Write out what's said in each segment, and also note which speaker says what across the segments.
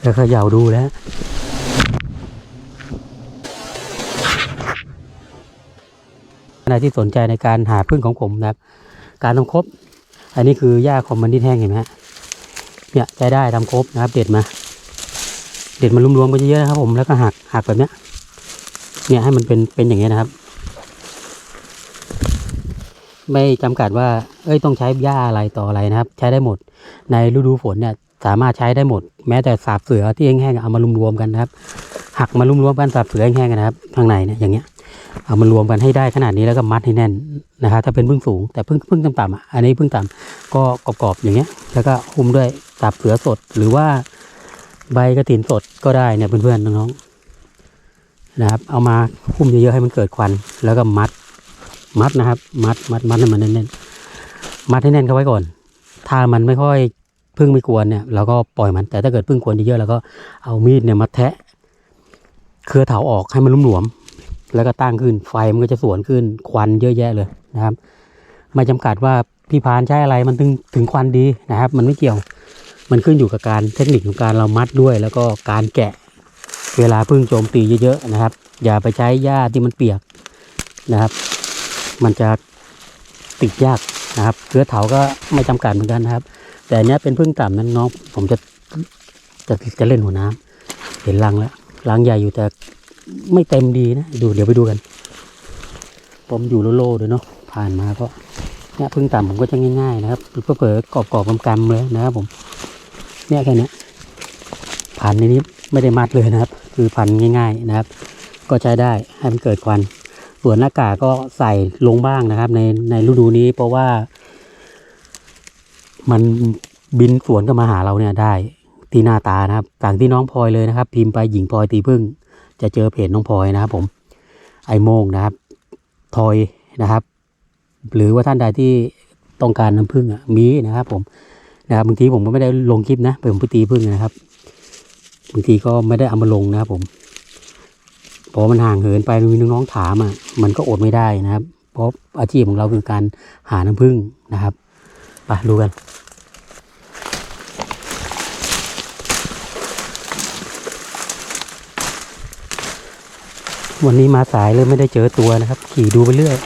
Speaker 1: แล้วเขย่าดูแล้วอะไรที่สนใจในการหาพึ่งของผมนะครับ การทำครบ อันนี้คือหญ้าคอมมันดินแห้งเห็นไหมฮะเนี่ยใช้ได้ทำครบนะครับ เด็ดมา เด็ดมารวมๆกันเยอะๆนะครับ ผมแล้วก็หักหักแบบเนี้ย เนี่ยให้มันเป็นเป็นอย่างเงี้ยนะครับ ไม่จำกัดว่า เอ้ยต้องใช้หญ้าอะไรต่ออะไรนะครับ ใช้ได้หมดในฤดูฝนเนี่ย สามารถใช้ได้หมด แม้แต่สาบเสือที่แห้งๆเอามารวมๆกันนะครับหักมารวมๆกันสาบเสือแห้งๆกันนะครับข้างในเนี่ยอย่างเงี้ยเอามารวมกันให้ได้ขนาดนี้แล้วก็มัดให้แน่นนะครับถ้าเป็นพึ่งสูงแต่พึ่งพึ่งต่ำๆอะอันนี้พึ่งต่ำก็กรอบๆอย่างเงี้ย แล้วก็หุ้มด้วยสาบเสือสดหรือว่าใบกระถินสดก็ได้เนี่ยเพื่อนๆน้องๆนะครับ เอามาหุ้มเยอะๆให้มันเกิดควัน แล้วก็มัดมัดนะครับ มัดมัดมัดให้มันแน่นๆมัดให้แน่นเข้าไว้ก่อน ถ้ามันไม่ค่อย พึ่งไม่กวนเนี่ยเราก็ปล่อยมัน แต่ถ้าเกิดพึ่งกวนเยอะๆเราก็เอามีดเนี่ยมาแทะ เครือเถาออกให้มันลุ่มหลวม แล้วก็ตั้งขึ้นไฟมันก็จะสวนขึ้นควันเยอะแยะเลยนะครับ ไม่จำกัดว่าพี่พานใช้อะไรมันถึงถึงควันดีนะครับ มันไม่เกี่ยวมันขึ้นอยู่กับการเทคนิคของการเรามัดด้วย แล้วก็การแกะเวลาพึ่งโจมตีเยอะๆนะครับ อย่าไปใช้หญ้าที่มันเปียกนะครับ มันจะติดยากนะครับเครือเถาก็ไม่จำกัดเหมือนกันนะครับ แต่อันเนี้ยเป็นพึ่งต่ำนั้นน้องผมจะจะจะเล่นหัวน้ำเห็นรังแล้วรังใหญ่อยู่แต่ไม่เต็มดีนะดูเดี๋ยวไปดูกัน ผมอยู่โล่ๆด้วยเนาะผ่านมาก็เนี่ยพึ่งต่ำผมก็จะง่ายๆนะครับเผลอกรอบๆกำๆเลยนะครับผมเนี่ยแค่นี้ยพันในนี้ไม่ได้มัดเลยนะครับ คือพันง่ายๆนะครับ ก็ใช้ได้ให้มันเกิดควันส่วนหน้ากากก็ใส่ลงบ้างนะครับ ในในฤดูนี้เพราะว่า มันบินสวนก็มาหาเราเนี่ยได้ที่หน้าตานะครับสั่งที่น้องพลอยเลยนะครับ พิมพ์ไปหญิงพลอยตีพึ่ง จะเจอเพจน้องพลอยนะครับผมไอโมงนะครับทอยนะครับ หรือว่าท่านใดที่ต้องการน้ำผึ้งอะมีนะครับ ผมนะครับบางทีผมก็ไม่ได้ลงคลิปนะไปผมไปตีพึ่งนะครับบางทีก็ไม่ได้เอามาลงนะครับ ผมเพราะมันห่างเหินไปมีน้องๆถามอะมันก็อดไม่ได้นะครับ เพราะอาชีพของเราคือการหาน้ำผึ้งนะครับไปดูกัน วันนี้มาสายเลยไม่ได้เจอตัวนะครับ ขี่ดูไปเรื่อย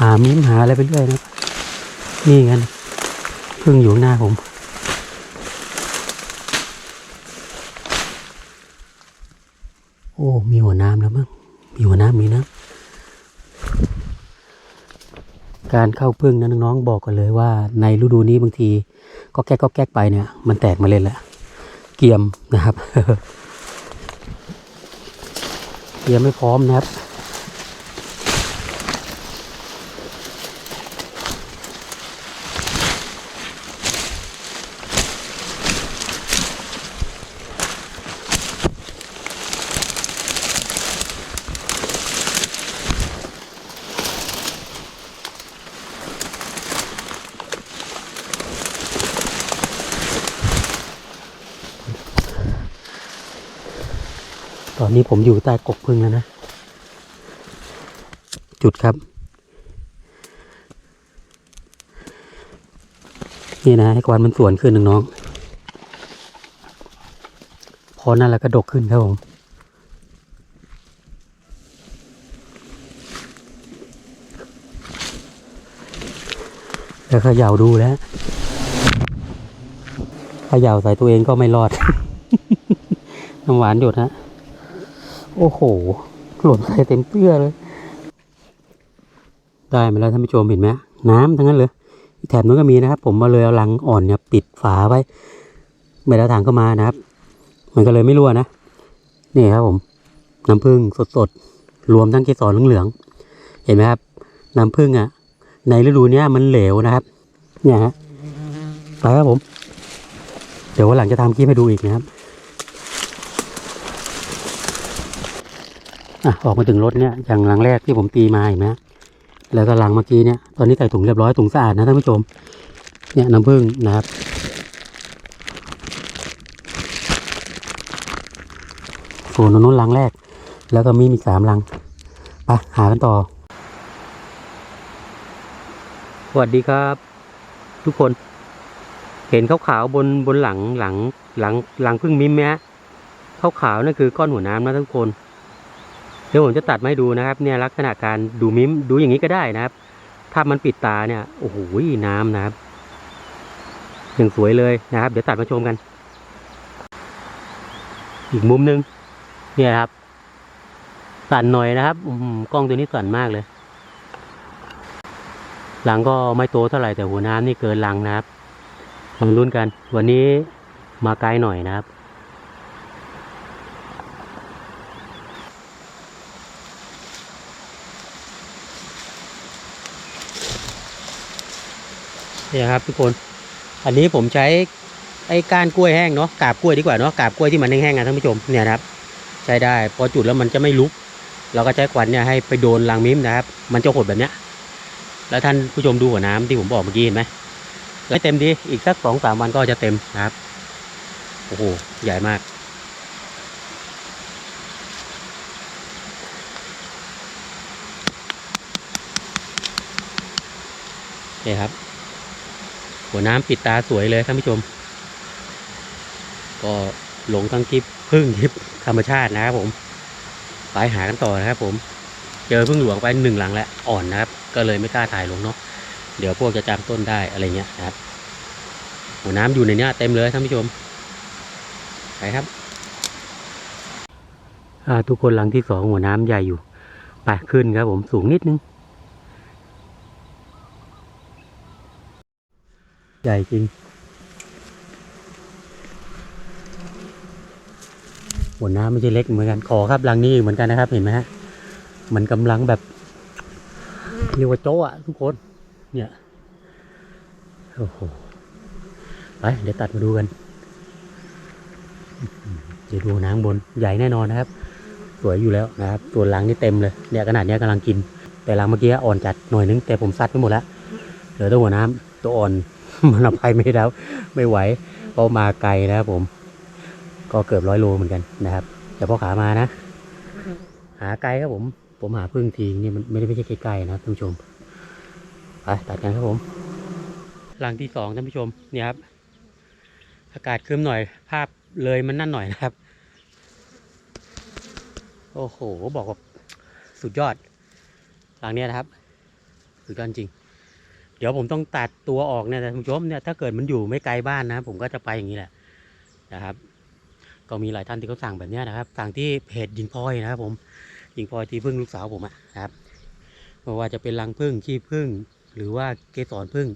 Speaker 1: หามิ้มหาอะไรไปเรื่อยนะนี่กันเพิ่งอยู่หน้าผมโอ้มีหัวน้ำแล้วมั้งมีหัวน้ำมีนะการเข้าพึ่งนะน้องๆบอกกันเลยว่า ในฤดูนี้บางที ก็แก๊กก็แก๊กไปเนี่ย มันแตกมาเลยแหละเกียมนะครับ ยังไม่พร้อมนะครับ อนนี้ผมอยู่ใต้กกพึ่งแล้วนะ จุดครับ นี่นะให้ควันมันส่วนขึ้นน้องๆพอนั่นแล้วก็ดกขึ้นครับผมแล้วเขย่าดูแล้วเขย่าใส่ตัวเองก็ไม่รอด น้ำหวานหยดฮะ โอ้โห หล่นใส่เต็มเสื้อเลย ได้มาแล้วท่านผู้ชมเห็นไหมน้ำทั้งนั้นเลยแถบนู้นก็มีนะครับ ผมมาเลยเอาลังอ่อนเนี่ยปิดฝาไว้ไม่ได้ทางเข้ามานะครับ มันก็เลยไม่รั่วนะ นี่ครับผม น้ำผึ้งสดๆ รวมทั้งเกสรเหลืองๆ เห็นไหมครับ น้ำผึ้งอะ ในฤดูเนี้ยมันเหลวนะครับ เนี่ยฮะ ไปครับผม เดี๋ยววันหลังจะทำคลิปให้ดูอีกนะครับ อะออกมาถึงรถเนี่ยอย่างหลังแรกที่ผมตีมาเห็นไหมแล้วก็หลังเมื่อกี้เนี่ยตอนนี้ใส่ถุงเรียบร้อยถุงสะอาดนะท่านผู้ชม เนี่ยน้ำผึ้งนะครับส่วนนนู้นลังแรก แล้วก็มีมีสามลังไปหากันต่อ สวัสดีครับ ทุกคน เห็นขาวๆบนบนหลังหลังหลังหลังพึ่งมิ้มไหมฮะขาวๆนั่นคือก้อนหัวน้ำนะทุกคน เดี๋ยวผมจะตัดมาให้ดูนะครับ เนี่ยลักษณะการดูมิมดูอย่างนี้ก็ได้นะครับ ถ้ามันปิดตาเนี่ยโอ้โหน้ำนะครับอย่างสวยเลยนะครับ เดี๋ยวตัดมาชมกัน อีกมุมหนึ่งเนี่ยครับ สั่นหน่อยนะครับกล้องตัวนี้สั่นมากเลย หลังก็ไม่โตเท่าไหร่แต่หัวน้ำนี่เกินหลังนะครับมาลุ้นกัน วันนี้มาไกลหน่อยนะครับ เนี่ยครับทุกคน อันนี้ผมใช้ไอ้ก้านกล้วยแห้งเนาะกาบกล้วยดีกว่าเนาะกาบกล้วยที่มันแห้งๆนะท่านผู้ชมเนี่ยครับ ใช้ได้พอจุดแล้วมันจะไม่ลุก เราก็ใช้ควันเนี่ยให้ไปโดนรังมิ้มนะครับ มันจะหดแบบเนี้ย แล้วท่านผู้ชมดูหัวน้ำที่ผมบอกเมื่อกี้เห็นไหมแล้วเต็มดีอีกสักสองสามวันก็จะเต็มนะครับโอ้โหใหญ่มากนี่ครับ หัวน้ำปิดตาสวยเลยท่านผู้ชม ก็หลงทั้งคลิปพึ่งคลิปธรรมชาตินะครับผม ไปหากันต่อนะครับผม เจอพึ่งหลวงไปหนึ่งหลังแล้วอ่อนนะครับ ก็เลยไม่กล้าถ่ายลงเนาะ เดี๋ยวพวกจะจำต้นได้อะไรเงี้ยนะครับ หัวน้ำอยู่ในเนี้ยเต็มเลยท่านผู้ชม ไปครับอ่าทุกคนหลังที่สองหัวน้ำใหญ่อยู่ ไปขึ้นครับผมสูงนิดนึง หญ่จริงหัวน้ำไม่ใช่เล็กเหมือนกันขอครับรังนี้เหมือนกันนะครับเห็นไหมฮะมันกำลังแบบเรียกว่าโจ้อะทุกคน เนี่ยโอ้โหไปเดี๋ยวตัดมาดูกันเดี๋ยวดูน้ำบนใหญ่แน่นอนนะครับ สวยอยู่แล้วนะครับส่วนรังนี่เต็มเลยเนี่ยขนาดเนี้ยกำลังกินแต่รังเมื่อกี้อ่อนจัดหน่อยนึงแต่ผมซัดไปหมดแล้วเหลือแตัวหัวน้ำตัวอ่อน มันเอาไปไม่ได้แล้วไม่ไหวเพราะมาไกลนะครับผม ก็เกือบร้อยโลเหมือนกันนะครับแต่พอขามานะ หาไกลครับผม ผมหาพึ่งทีนี่มันไม่ได้ไม่ใช่ใกล้ๆนะครับท่านผู้ชมไปตัดกันครับผมหลังที่สองท่านผู้ชมเนี่ยครับ อากาศครึ้มหน่อย ภาพเลยมันนั่นหน่อยนะครับ โอ้โห บอกว่าสุดยอด หลังเนี้ยนะครับ สุดยอดจริง เดี๋ยวผมต้องตัดตัวออกเนี่ยท่านผู้ชมเนี่ยถ้าเกิดมันอยู่ไม่ไกลบ้านนะ ผมก็จะไปอย่างนี้แหละนะครับ ก็มีหลายท่านที่เขาสั่งแบบนี้นะครับ สั่งที่เพจยิงพลอยนะครับผมยิงพลอยที่พึ่งลูกสาวผมอะนะครับไม่ว่าจะเป็นรังพึ่งขี้พึ่ง หรือว่าเกสรพึ่ง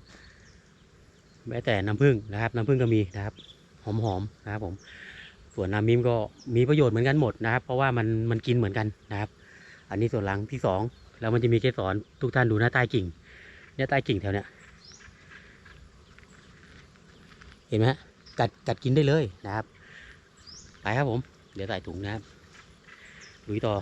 Speaker 1: แม้แต่น้ำพึ่งนะครับ น้ำพึ่งก็มีนะครับ หอมๆนะครับผมส่วนน้ำมิมก็มีประโยชน์เหมือนกันหมดนะครับ เพราะว่ามันมันกินเหมือนกันนะครับ อันนี้ส่วนรังที่สองแล้วมันจะมีเกสรทุกท่านดูหน้าใต้กิ่ง เนี่ยใต้กิ่งแถวเนี้ยเห็นไหมฮะกัดกัดกินได้เลยนะครับ ไปครับผม เดี๋ยวใส่ถุงนะครับลุยต่อ